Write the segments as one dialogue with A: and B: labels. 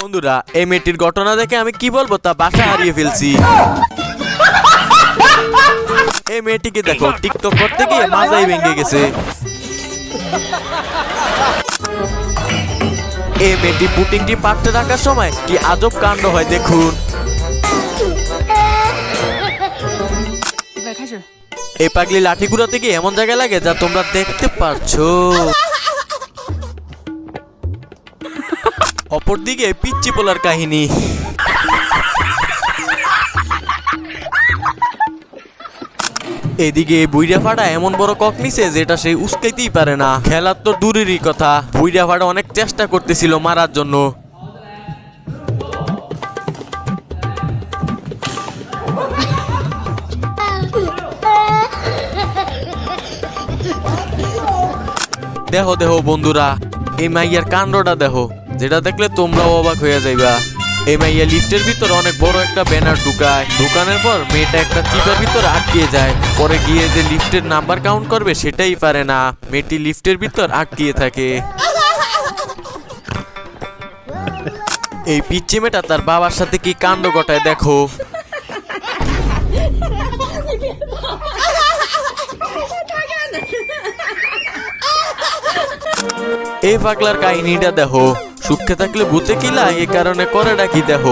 A: বন্ধুরা এই মেয়েটির ঘটনা দেখে আমি কি বলব তা বাসা হারিয়ে ফেলছি। এই মেয়েটিকে দেখো টিকটক করতে গিয়ে মাজাই ভেঙে গেছে। এই মেয়েটি পুটিংটি পাত্রে রাখার সময় কি আজব কাণ্ড হয় দেখুন। এই পাগলি লাঠি ঘুরাতে গিয়ে এমন জায়গায় লাগে যা তোমরা দেখতে পারছ। অপরদিকে পিচ্চি পোলার কাহিনী। এদিকে বুইরা ফাটা এমন বড় কক নিছে যেটা সে উস্কাইতেই পারে না। খেলার তো দূরেরই কথা। বুইরা ফাটা অনেক চেষ্টা করতেছিল মারার জন্য। দেখো দেখো বন্ধুরা, এই মাইয়ার কাণ্ডটা দেখো যেটা দেখলে তোমরাও অবাক হয়ে যাইবা। এই মাইয়া লিফটের ভিতর অনেক বড় একটা ব্যানার ঢুকায়। ঢুকানোর পর মেয়েটা একটা চিপার ভিতর আটকিয়ে যায়। পরে গিয়ে যে লিফটের নাম্বার কাউন্ট করবে সেটাই পারে না। মেয়েটি লিফটের ভিতর আটকিয়ে থাকে। এই পিচ্চি মেয়েটা তার বাবার সাথে কি কাণ্ড ঘটায় দেখো। এই পাগলার কাহিনীটা দেখো। সুখে থাকলে ভূতে কিলা এ কারণে করে ডাকি দেহ।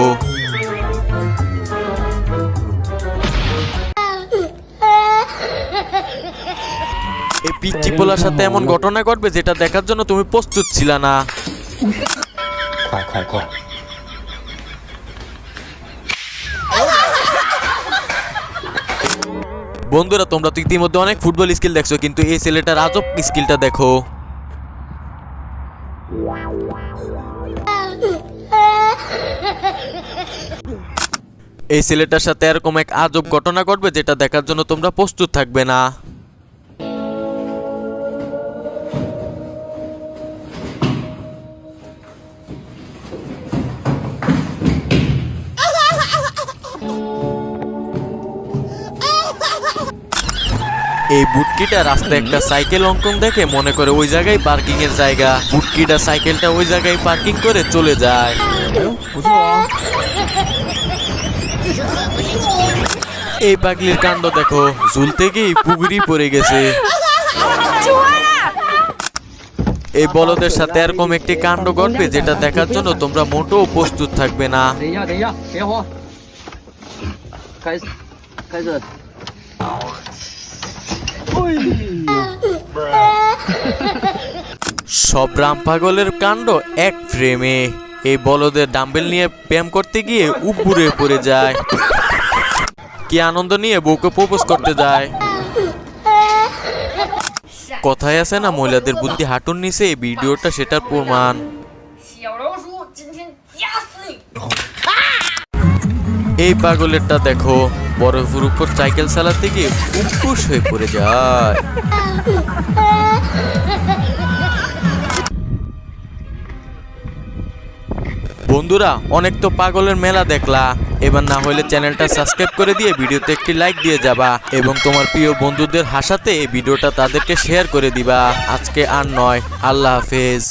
A: এই পিচ্চি পোলার সাথে এমন ঘটনা ঘটবে যেটা দেখার জন্য তুমি প্রস্তুত ছিল না। বন্ধুরা তোমরা তো ইতিমধ্যে অনেক ফুটবল স্কিল দেখছ কিন্তু এই ছেলেটার আজব স্কিলটা দেখো। এই ছেলেটার সাথে এরকম এক আজব ঘটনা ঘটবে যেটা দেখার জন্য তোমরা প্রস্তুত থাকবে না। এই বুটকিটা রাস্তায় একটা সাইকেল অঙ্কন দেখে মনে করে ওই জায়গায় পার্কিং এর জায়গা। বুটকিটা সাইকেলটা ওই জায়গায় পার্কিং করে চলে যায়। এই পাগলির কাণ্ড দেখো, ঝুলতে গিয়ে পুগড়ি পড়ে গেছে। এই বলদের সাথে এরকম একটি কাণ্ড ঘটবে যেটা দেখার জন্য তোমরা মোটেও প্রস্তুত থাকবে না। সব রাম পাগলের কাণ্ড এক ফ্রেমে এই বলদের ডাম্বেল নিয়ে প্রেম করতে গিয়ে উপরে পড়ে যায়। কি আনন্দ নিয়ে বউকে প্রপোজ করতে যায়। কথায় আছে না, মহিলাদের বুদ্ধি হাঁটুর নিচে, এই ভিডিওটা সেটার প্রমাণ। এই পাগলেরটা দেখো। বরফের উপর সাইকেল চালাতে গিয়ে উৎকুশ হয়ে পড়ে যায়। বন্ধুরা, অনেক তো পাগলের মেলা দেখলা। এবার না হলে চ্যানেলটা সাবস্ক্রাইব করে দিয়ে ভিডিওতে একটি লাইক দিয়ে যাবা এবং তোমার প্রিয় বন্ধুদের হাসাতে এই ভিডিওটা তাদেরকে শেয়ার করে দিবা। আজকে আর নয়। আল্লাহ হাফেজ।